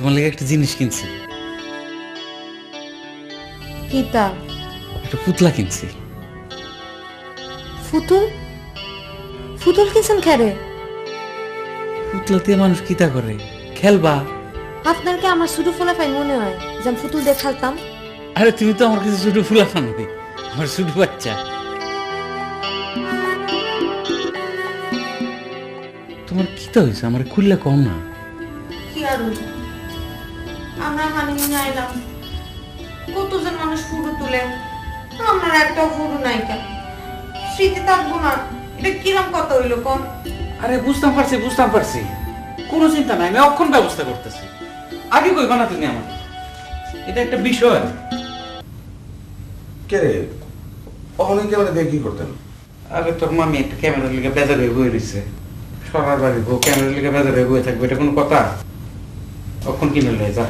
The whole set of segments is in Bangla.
তোমার লেগে একটা জিনিস কিনছি। কিতা একটা পুতলা কিনছি। ফুতুল? ফুতুল কিনছেন খেরে? পুতলা দিয়ে মানুষ কিতা করে? খেলবা। আপনার কি আমার ছোট ফোলাফাই মনে হয় যে আমি ফুতুল দিয়ে খেলতাম? আরে তুমি তো আমার কাছে ছোট ফুলা আমার ছোট বাচ্চা। তোমার কিতা হয়েছে? আমার খুললে কম না। কি আর আমরা হানিমুনে আইলাম। কতজন মানুষ ফুটু তুলে? আমার একটা ফুটু নাই কেন? স্মৃতি থাকব না। এটা কিরম কথা হইল কম আরে বুঝতাম পারছি বুঝতাম পারছি। কোনো চিন্তা নাই আমি অক্ষণ ব্যবস্থা করতেছি। আগে কইবা না তুমি আমার এটা একটা বিষয়। কে রে? অনেক ক্যামেরা দিয়ে কি করতেন? আরে তোর মামি একটা ক্যামেরার লিগে বেজার হয়ে বয়ে রয়েছে সরার বাড়ি বউ ক্যামেরার লিগে বেজার হয়ে বয়ে থাকবে এটা কোনো কথা? কখন কিনে যা।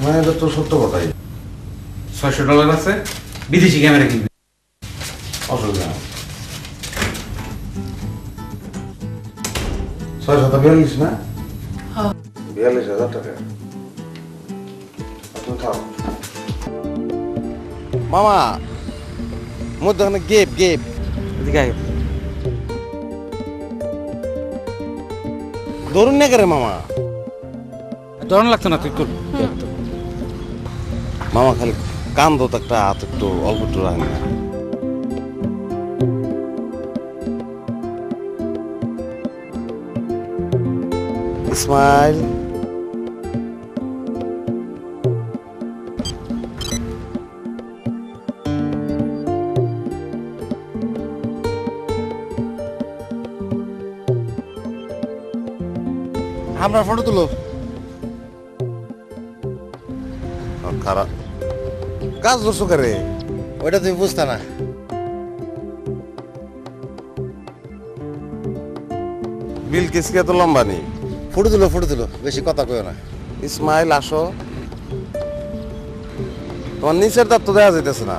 হ্যাঁ এটা তো সত্য কথাই। ছয়শো ডলার আছে বিদেশি ক্যামেরা কিনবে। অসুবিধা ছয় শত বিয়াল্লিশ না? বিয়াল্লিশ হাজার টাকা। মামা মধ্যে ওখানে গেপ গেপ। এদিকে। ধরুন না করে মামা। দরণ লাগতো না তুই তোর মামা খালি কান্দো তো একটা হাত একটু অল্প একটু রাখেন না। ইসমাইল আমরা ফটো তুলো। খারাপ। কাজ ধরছো করে ওইটা তুমি বুঝতা না। বিল কিসকে তো লম্বা নেই ফুটে দিল ফুটে দিল বেশি কথা কইও না। ইসমাইল আসো। তোমার নিচের দাঁত তো দেওয়া যাইতেছে না।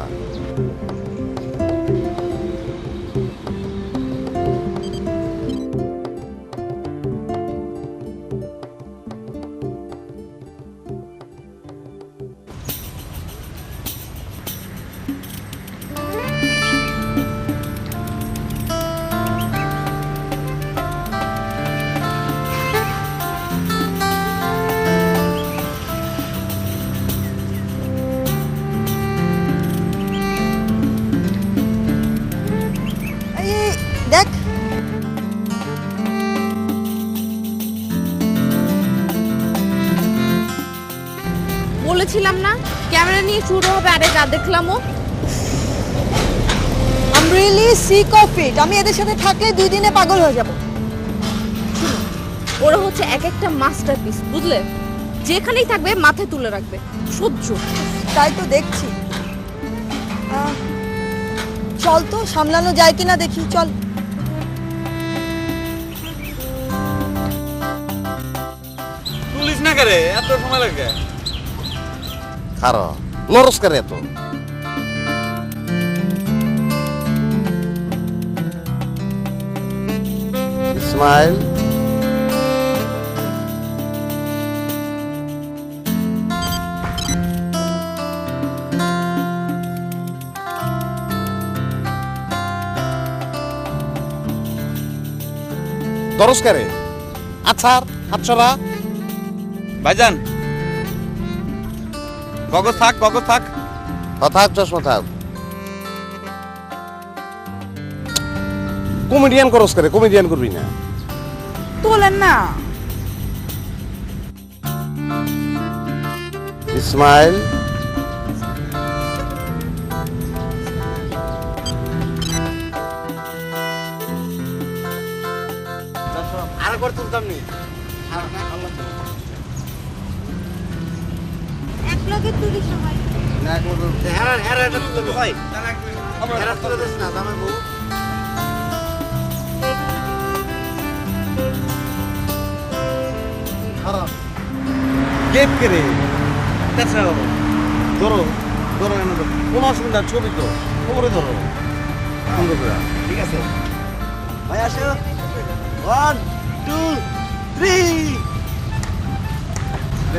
বলেছিলাম না? ক্যামেরা নিয়ে শুরু হবে আরে যা দেখলামও I'm really sick of it আমি এদের সাথে থাকলে দুই দিনে পাগল হয়ে যাব। ওরা হচ্ছে এক একটা মাস্টারপিস বুঝলে? যেখানেই থাকবে মাথায় তুলে রাখবে। সহ্য। তাই তো দেখছি। চল তো সামলানো যায় কিনা দেখি চল। পুলিশ না করে এত সময় লাগে। খারাপ লরস করে এত। ইসমাইল। দরস করে। আছার হাতছড়া ভাইজান গগজ থাক গগজ থাক। থাক চশমা থাক কমেডিয়ান করস করে কমেডিয়ান করবি না। তোলেন না। ইসমাইল। আর একবার তুলতাম নি লগে তুলি সবাই না একবার হেরা হেরা এটা তুলে ভাই। হেরা তুলে দিস না জামাই বউ। খারাপ। গেপ করে তাছাড়া ধরো ধরো এনে ধরো। কোনো অসুবিধা ছবি তো। খবরে ধরো। সুন্দর করে ঠিক আছে? ভাই আসো। One two three